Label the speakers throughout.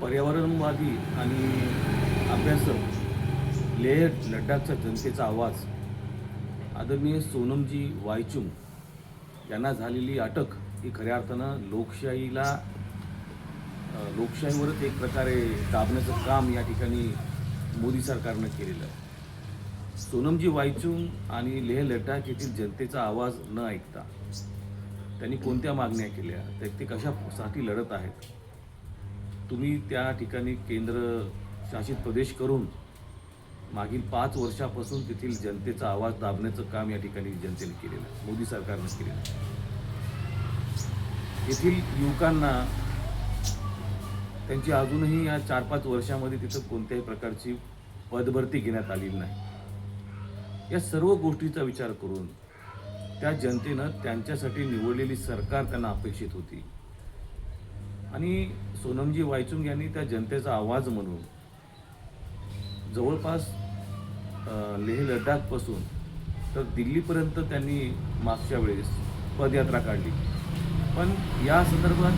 Speaker 1: पर्यावरणवादी आणि अभ्यासक लेह लडाखच्या जनतेचा आवाज. आदरणीय सोनमजी वायचुंग यांना झालेली अटक ही खऱ्या अर्थानं लोकशाहीला लोकशाहीवरच एक प्रकारे दाबण्याचं काम या ठिकाणी मोदी सरकारनं केलेलं आहे. सोनमजी वायचुंग आणि लेह लडाख येथील जनतेचा आवाज न ऐकता त्यांनी कोणत्या मागण्या केल्या? त्या ते कशासाठी लढत आहेत? तुम्ही त्या ठिकाणी केंद्र शासित प्रदेश करून मागील पाच वर्षापासून तेथील जनतेचा आवाज दाबण्याचं काम या ठिकाणी जनतेने केलेलं आहे. मोदी सरकारनं केलेलं आहे. येथील युवकांना त्यांची अजूनही या चार पाच वर्षामध्ये तिथं कोणत्याही प्रकारची पदभरती घेण्यात आलेली नाही. या सर्व गोष्टीचा विचार करून त्या जनतेनं त्यांच्यासाठी निवडलेली सरकार त्यांना अपेक्षित होती. आणि सोनमजी वायचुंग यांनी त्या जनतेचा आवाज म्हणून जवळपास लेह लडाखपासून तर दिल्लीपर्यंत त्यांनी मागच्या वेळेस पदयात्रा काढली. पण या संदर्भात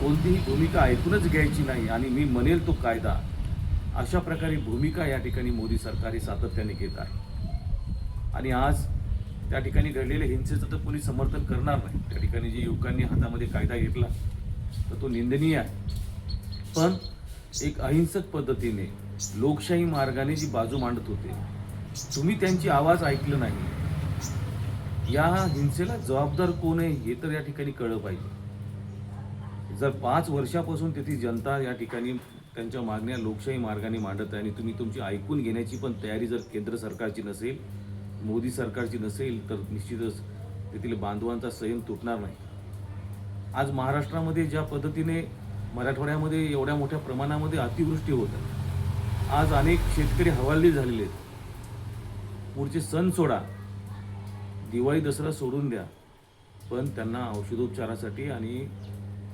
Speaker 1: कोणतीही भूमिका ऐकूनच घ्यायची नाही आणि मी म्हणेल तो कायदा अशा प्रकारे भूमिका या ठिकाणी मोदी सरकार हे सातत्याने घेत आहे. आणि आज त्या ठिकाणी घडलेल्या हिंसेचं तर कोणी समर्थन करणार नाही. त्या ठिकाणी जे युवकांनी हातामध्ये कायदा घेतला तर तो निंदनीय आहे. पण एक अहिंसक पद्धतीने लोकशाही मार्गाने जी बाजू मांडत होते तुम्ही त्यांची आवाज ऐकलं नाही. या हिंसेला जबाबदार कोण आहे हे तर या ठिकाणी कळलं पाहिजे. जर पाच वर्षापासून तिथे जनता या ठिकाणी त्यांच्या मागण्या लोकशाही मार्गाने मांडत आहे आणि तुम्ही तुमची ऐकून घेण्याची पण तयारी जर केंद्र सरकारची नसेल मोदी सरकारची नसेल तर निश्चितच तेथील बांधवांचा संयम तुटणार नाही. आज महाराष्ट्रामध्ये ज्या पद्धतीने मराठवाड्यामध्ये एवढ्या मोठ्या प्रमाणामध्ये अतिवृष्टी होत आहे आज अनेक शेतकरी हवालदिल झालेले आहेत. पुढचे सण सोडा दिवाळी दसरा सोडून द्या पण त्यांना औषधोपचारासाठी आणि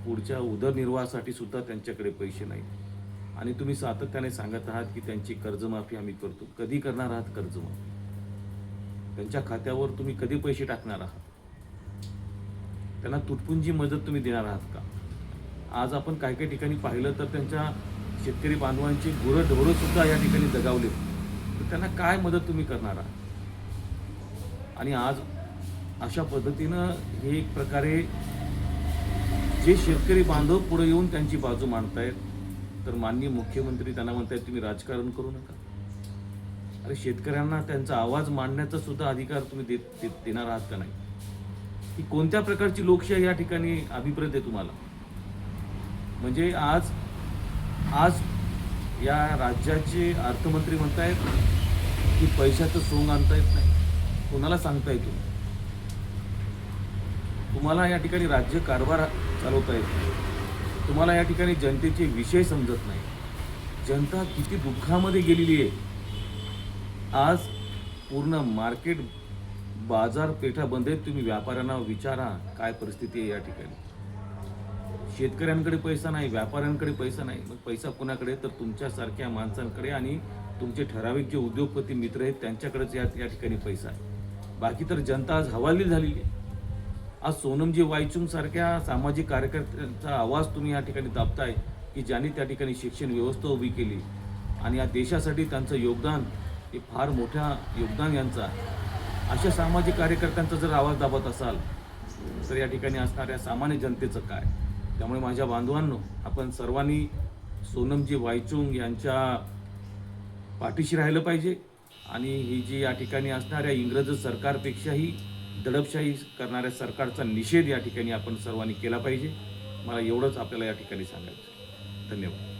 Speaker 1: पुढच्या उदरनिर्वाहासाठी सुद्धा त्यांच्याकडे पैसे नाहीत. आणि तुम्ही सातत्याने सांगत आहात की त्यांची कर्जमाफी आम्ही करतो. कधी करणार आहात कर्जमाफी? त्यांच्या खात्यावर तुम्ही कधी पैसे टाकणार आहात? त्यांना तुटपुंजी मदत तुम्ही देणार आहात का? आज आपण काही काही ठिकाणी पाहिलं तर त्यांच्या शेतकरी बांधवांची गुरं या ठिकाणी दगावले तर त्यांना काय मदत तुम्ही करणार आहात? आणि आज अशा पद्धतीनं हे एक प्रकारे जे शेतकरी बांधव पुढे येऊन त्यांची बाजू मांडतायत तर माननीय मुख्यमंत्री त्यांना म्हणतायत तुम्ही राजकारण करू नका. अरे शेतकऱ्यांना त्यांचा आवाज मांडण्याचा सुद्धा अधिकार तुम्ही देत देत- देणार आहात का नाही? की कोणत्या प्रकारची लोकशाही या ठिकाणी अभिप्रेत आहे तुम्हाला? म्हणजे आज आज या राज्याचे अर्थमंत्री म्हणतायत की पैशाचं सोंग आणता येत नाही. कोणाला सांगता येतो तुम्हाला या ठिकाणी राज्य कारभार चालवता येत तुम्हाला या ठिकाणी जनतेचे विषय समजत नाही. जनता किती दुःखामध्ये गेलेली आहे. आज पूर्ण मार्केट बाजारपेठा बंद आहेत तुम्ही व्यापाऱ्यांना विचारा काय परिस्थिती आहे या ठिकाणी. शेतकऱ्यांकडे पैसा नाही व्यापाऱ्यांकडे पैसा नाही. मग पैसा कुणाकडे? तर तुमच्यासारख्या माणसांकडे आणि तुमचे ठराविक जे उद्योगपती मित्र आहेत त्यांच्याकडेच या या ठिकाणी पैसा आहे. बाकी तर जनता आज हवाली झालेली आहे. आज सोनमजी वायचुंग सारख्या सामाजिक कार्यकर्त्यांचा आवाज तुम्ही या ठिकाणी दाबताय की ज्यांनी त्या ठिकाणी शिक्षण व्यवस्था उभी केली. आणि या देशासाठी त्यांचं योगदान हे फार मोठ्या योगदान यांचं आहे. अशा सामाजिक कार्यकर्त्यांचा जर आवाज दाबत असाल तर या ठिकाणी असणाऱ्या सामान्य जनतेचं काय? त्यामुळे माझ्या बांधवांनो आपण सर्वांनी सोनमजी वायचुंग यांच्या पाठीशी राहिलं पाहिजे आणि ही जी या ठिकाणी असणाऱ्या इंग्रज सरकारपेक्षाही दडपशाही करणाऱ्या सरकारचा निषेध या ठिकाणी आपण सर्वांनी केला पाहिजे. मला एवढंच आपल्याला या ठिकाणी सांगायचं धन्यवाद.